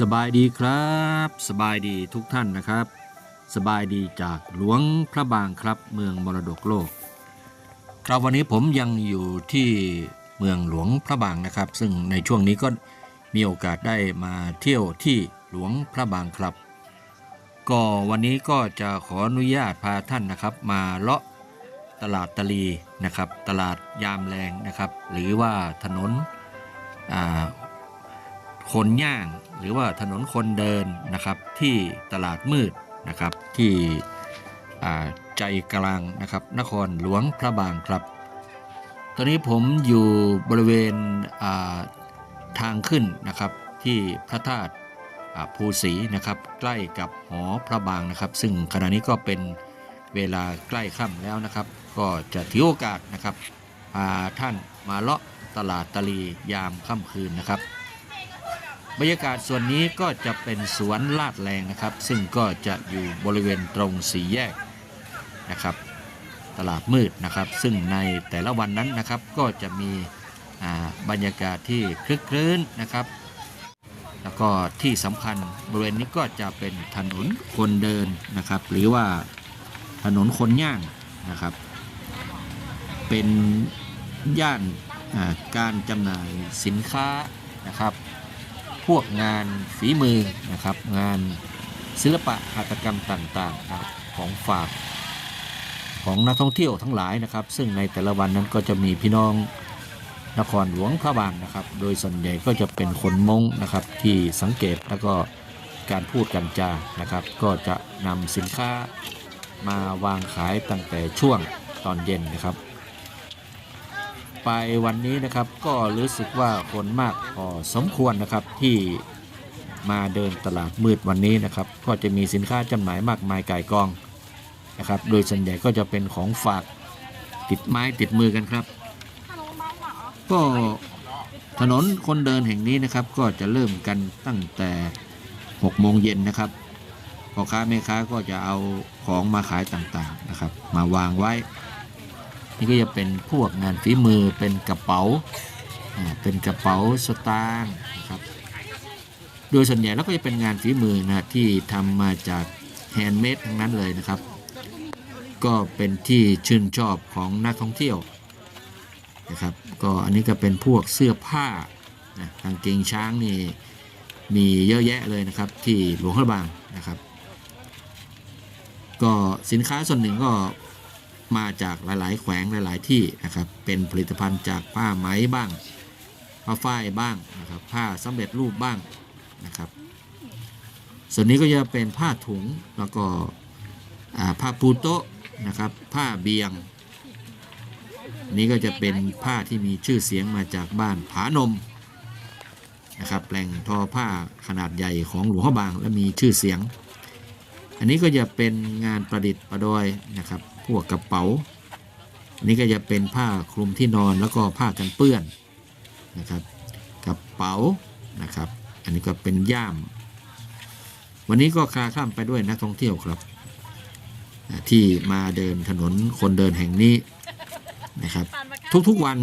สบายดีครับ สบายดีทุกท่านนะครับ สบายดีจากหลวงพระบางครับเมืองมรดกโลก ครับวันนี้ผมยังอยู่ที่เมืองหลวงพระบางนะครับ ซึ่งในช่วงนี้ก็มีโอกาสได้มาเที่ยวที่หลวงพระบางครับ ก็วันนี้ก็จะขออนุญาตพาท่านนะครับ มาเลาะ ตลาดตะลีนะครับ ตลาดยามแรงนะครับ หรือว่าถนนคนย่างหรือว่าถนนคนเดินนะครับ ที่ตลาดมืดนะครับ ที่ใจกลางนะครับ นครหลวงพระบางครับ ตอนนี้ผมอยู่บริเวณทางขึ้นนะครับ ที่พระธาตุอ่าภูศรีนะครับ ใกล้กับหอพระบางนะครับ ซึ่งขณะนี้ก็เป็นเวลาใกล้ค่ำแล้วนะครับ ก็จะถือโอกาสนะครับพาท่านมาเลาะตลาดตะลียามค่ำคืนนะครับ บรรยากาศส่วนนี้ก็จะเป็นสวนลาดแรงนะครับ ซึ่งก็จะอยู่บริเวณตรงสี่แยกนะครับ ตลาดมืดนะครับ ซึ่งในแต่ละวันนั้นนะครับก็จะมีบรรยากาศที่คลึกคลื้นนะครับ แล้วก็ที่สำคัญบริเวณนี้ก็จะเป็นถนนคนเดินนะครับ หรือว่าถนนคนย่างนะครับ เป็นย่านการจำหน่ายสินค้านะครับ พวกงานฝีมือนะครับ งานศิลปะหัตถกรรมต่างๆนะครับของฝากของนักท่องเที่ยวทั้งหลายนะครับ ซึ่งในแต่ละวันนั้นก็จะมีพี่น้องนครหลวงพระบางนะครับ โดยส่วนใหญ่ก็จะเป็นคนมงนะครับที่สังเกตแล้วก็การพูดกันจานะครับ ก็จะนำสินค้ามาวางขายตั้งแต่ช่วงตอนเย็นนะครับ ไปวันนี้นะครับก็รู้สึกว่าคนมากพอสมควรนะครับที่มาเดินตลาดมืดวันนี้นะครับ ก็จะมีสินค้าจำหน่ายมากมายก่ายกองนะครับ โดยส่วนใหญ่ก็จะเป็นของฝากติดไม้ติดมือกันครับ ก็ถนนคนเดินแห่งนี้นะครับ ก็จะเริ่มกันตั้งแต่6โมงเย็นนะครับพ่อค้าแม่ค้าก็จะเอาของมาขายต่างๆนะครับ มาวางไว้ นี่ก็จะเป็นพวกงานฝีมือเป็นกระเป๋าเป็นกระเป๋าสตางค์นะครับโดยส่วนใหญ่แล้วก็จะเป็นงานฝีมือนะที่ทำมาจากแฮนด์เมดทั้งนั้นเลยนะครับ ก็เป็นที่ชื่นชอบของนักท่องเที่ยวนะครับก็อันนี้ก็เป็นพวกเสื้อผ้านะกางเกงช้างนี่มีเยอะแยะเลยนะครับที่หลวงพระบางนะครับ ก็สินค้าส่วนหนึ่งก็ มาจากหลาย ๆ แขวงหลาย ๆ ที่นะครับ เป็นผลิตภัณฑ์จากผ้าไหมบ้าง ผ้าฝ้ายบ้างนะครับ ผ้าสำเร็จรูปบ้างนะครับ ส่วนนี้ก็จะเป็นผ้าถุงแล้วก็ผ้าปูโต๊ะนะครับ ผ้าเบียง นี่ก็จะเป็นผ้าที่มีชื่อเสียงมาจากบ้านผานมนะครับแหล่งทอผ้าขนาดใหญ่ของหลวงพระบางและมีชื่อเสียง อันนี้ก็จะเป็นงานประดิษฐ์ประดอยนะครับ วกกระเป๋า อันนี้ก็จะเป็นผ้าคลุมที่นอนแล้วก็ผ้ากันเปื้อนนะครับกระเป๋านะครับ อันนี้ก็เป็นย่าม วันนี้ก็คลาคล่ำไปด้วยนักท่องเที่ยวครับ ที่มาเดินถนนคนเดินแห่งนี้นะครับ ทุกๆวัน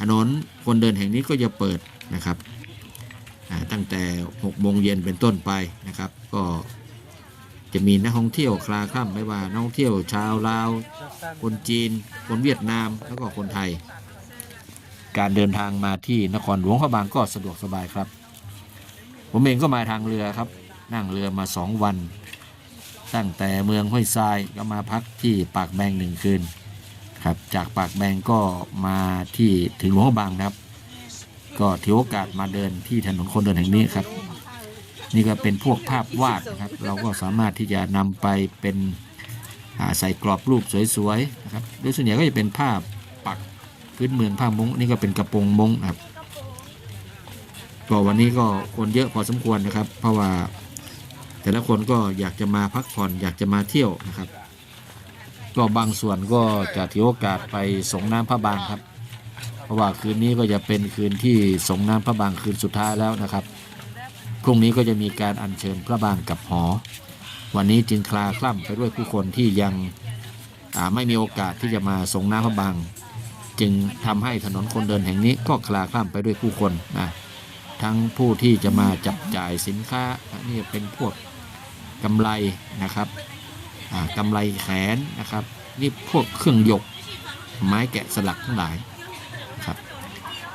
ถนนคนเดินแห่งนี้ก็จะเปิดนะครับตั้งแต่6โมงเย็นเป็นต้นไปนะครับ ก็ จะมีนักท่องเที่ยวคลาคล่ำไม่ว่านักท่องเที่ยวชาวลาว คนจีน คนเวียดนามแล้วก็คนไทย การเดินทางมาที่นครหลวงพระบางก็สะดวกสบายครับ ผมเองก็มาทางเรือครับ นั่งเรือมาสองวัน ตั้งแต่เมืองห้วยทรายก็มาพักที่ปากแบงหนึ่งคืนครับจากปากแบงก็มาที่ถึงหลวงพระบางนครับ ก็ถือโอกาสมาเดินที่ถนนคนเดินแห่งนี้ครับ นี่ก็เป็นพวกภาพวาดนะครับ เราก็สามารถที่จะนำไปเป็นใส่กรอบรูปสวยๆนะครับ โดยส่วนใหญ่ก็จะเป็นผ้าปักพื้นเมืองผ้ามงนี่ก็เป็นกระโปรงมงนะครับก็วันนี้ก็คนเยอะพอสมควรนะครับ เพราะว่าแต่ละคนก็อยากจะมาพักผ่อนอยากจะมาเที่ยวนะครับ ก็บางส่วนก็จะถือโอกาสไปสงน้ำพระบางครับ เพราะว่าคืนนี้ก็จะเป็นคืนที่สงน้ำพระบางคืนสุดท้ายแล้วนะครับ พรุ่งนี้ก็จะมีการอัญเชิญพระบางกับหอ วันนี้จึงคลาคล่ำไปด้วยผู้คนที่ยังไม่มีโอกาสที่จะมาส่งน้ำพระบาง จึงทำให้ถนนคนเดินแห่งนี้ก็คลาคล่ำไปด้วยผู้คนนะทั้งผู้ที่จะมาจับจ่ายสินค้านนี่เป็นพวกกำไรนะครับอ่ากำไรแขนนะครับ นี่พวกเครื่องยกไม้แกะสลักทั้งหลายนะครับ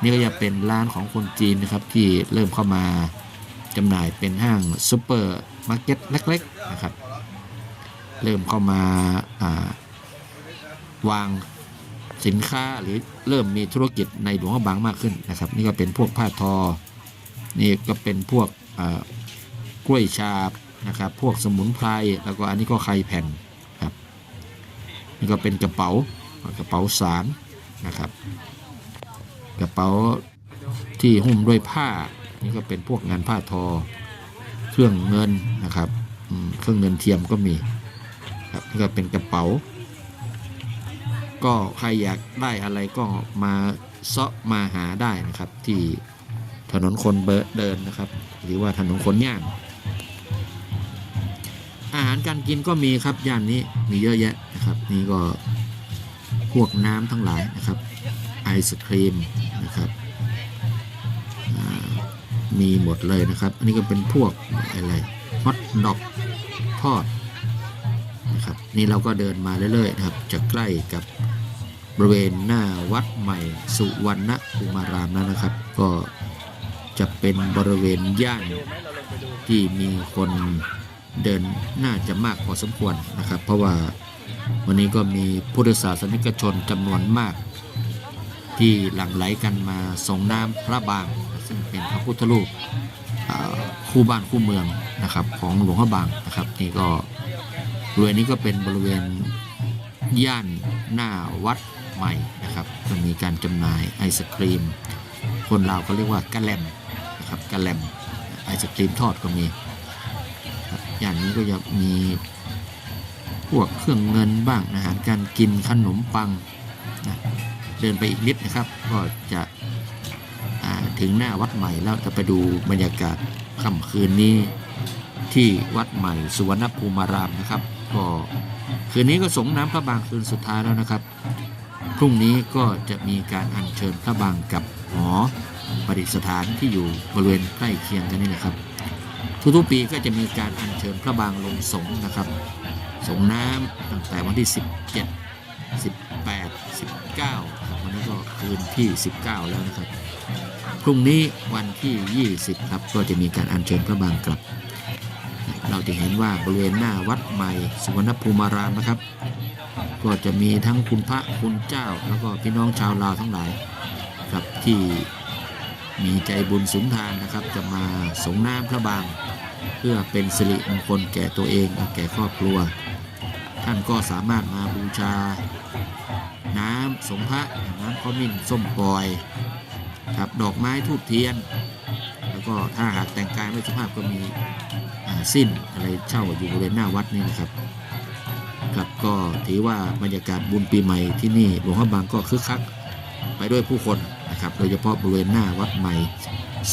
นี่ก็จะเป็นร้านของคนจีนนะครับที่เริ่มเข้ามา จำหน่ายเป็นห้างซูเปอร์มาร์เก็ตเล็กๆนะครับ เริ่มเข้ามาาวางสินค้าหรือเริ่มมีธุรกิจในหลวงพระบางมากขึ้นนะครับ นี่ก็เป็นพวกผ้าทอ นี่ก็เป็นพวกกล้วยฉาบนะครับ พวกสมุนไพรแล้วก็อันนี้ก็ไข่แผ่นครับนี่ก็เป็นกระเป๋ากระเป๋าสารนะครับ กระเป๋าที่หุ้มด้วยผ้า นี่ก็เป็นพวกงานผ้าทอ เครื่องเงินนะครับเครื่องเงินเทียมก็มีครับนี่ก็เป็นกระเป๋า ก็ใครอยากได้อะไรก็มาเซาะมาหาได้นะครับ ที่ถนนคนเบเดินนะครับ หรือว่าถนนคนย่าง อาหารการกินก็มีครับย่านนี้มีเยอะแยะนะครับ นี่ก็พวกน้ำทั้งหลายนะครับ ไอศครีมนะครับ มีหมดเลยนะครับ อันนี้ก็เป็นพวกอะไรฮอทดอกทอดนะครับนี่เราก็เดินมาเรื่อยๆนะครับจะใกล้กับบริเวณหน้าวัดใหม่สุวรรณภูมารามแล้วนะครับ ก็จะเป็นบริเวณย่านที่มีคนเดินน่าจะมากพอสมควรนะครับ เพราะว่าวันนี้ก็มีพุทธศาสนิกชนจำนวนมาก ที่หลั่งไหลกันมาส่งน้ำพระบาง ซึ่งเป็นพระพุทธรูปคู่บ้านคู่เมืองนะครับของหลวงพระบางนะครับนี่ก็บริเวณนี้ก็เป็นบริเวณย่านหน้าวัดใหม่นะครับก็มีการจำหน่ายไอศครีม คนลาวเขาเรียกว่ากะแลมนะครับกะแลมไอศครีมทอดก็มีครับย่านนี้ก็จะมีพวกเครื่องเงินบ้างอาหารการกินขนมปังนะ เดินไปอีกนิดนะครับ ก็จะถึงหน้าวัดใหม่แล้วจะไปดูบรรยากาศค่ำคืนนี้ที่วัดใหม่สุวรรณภูมารามนะครับก็คืนนี้ก็สงน้ำพระบางคืนสุดท้ายแล้วนะครับ พรุ่งนี้ก็จะมีการอัญเชิญพระบางกับหอประดิษฐานที่อยู่บริเวณใกล้เคียงกันนี่นะครับ ทุกๆปีก็จะมีการอัญเชิญพระบางลงสงนะครับ สงน้ำตั้งแต่วันที่ 17 18 19ครับวันนี้ก็คืนที่ 19 แล้วนะครับ พรุ่งนี้วันที่ 20 ครับ ก็จะมีการอัญเชิญพระบางกลับ เราจะเห็นว่าบริเวณหน้าวัดใหม่สุวรรณภูมารามนะครับ ก็จะมีทั้งคุณพระคุณเจ้า แล้วก็พี่น้องชาวลาวทั้งหลายครับที่มีใจบุญสุนทานนะครับ จะมาสงน้ำพระบาง เพื่อเป็นสิริมงคลแก่ตัวเอง และแก่ครอบครัว ท่านก็สามารถมาบูชา น้ำสงพระน้ำข้าวมิ้นส้มปล่อยครับดอกไม้ทูบเทียน แล้วก็ถ้าหากแต่งกายไม่สุภาพก็มีสิ้นอะไรเช่าอยู่บริเวณหน้าวัดนี่นะครับครับก็ถือว่าบรรยากาศบุญปีใหม่ที่นี่หลวงพ่อบางก็คึกคักไปด้วยผู้คนนะครับโดยเฉพาะบริเวณหน้าวัดใหม่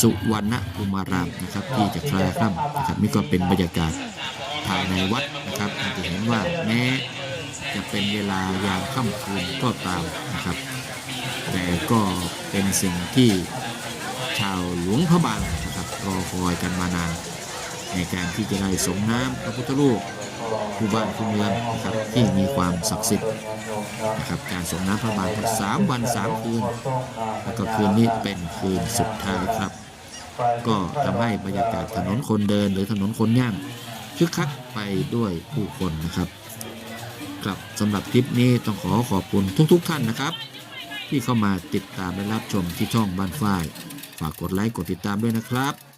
สุวรรณภูมารามนะครับที่จะคลายคล่ำนะครับนี่ก็เป็นบรรยากาศ ภายในวัดนะครับจะเห็นว่าแม้จะเป็นเวลายามค่ำคืนก็ตามนะครับ แต่ก็เป็นสิ่งที่ชาวหลวงพระบางนะครับรอคอยกันมานาน ในการที่จะได้สงน้ำพระพุทธรูปคู่บ้านคู่เมืองนะครับที่มีความศักดิ์สิทธิ์นะครับการสงน้ำพระบางก็สามวันสามคืนแล้วก็คืนนี้เป็นคืนสุดท้ายครับ ก็ทำให้บรรยากาศถนนคนเดินหรือถนนคนย่าง คึกคักไปด้วยผู้คนนะครับครับสำหรับคลิปนี้ต้องขอขอบคุณทุกๆทท่านนะครับ ที่เข้ามาติดตามและรับชมที่ช่องบ้านฝ้าย ฝากกดไลค์กดติดตามด้วยนะครับ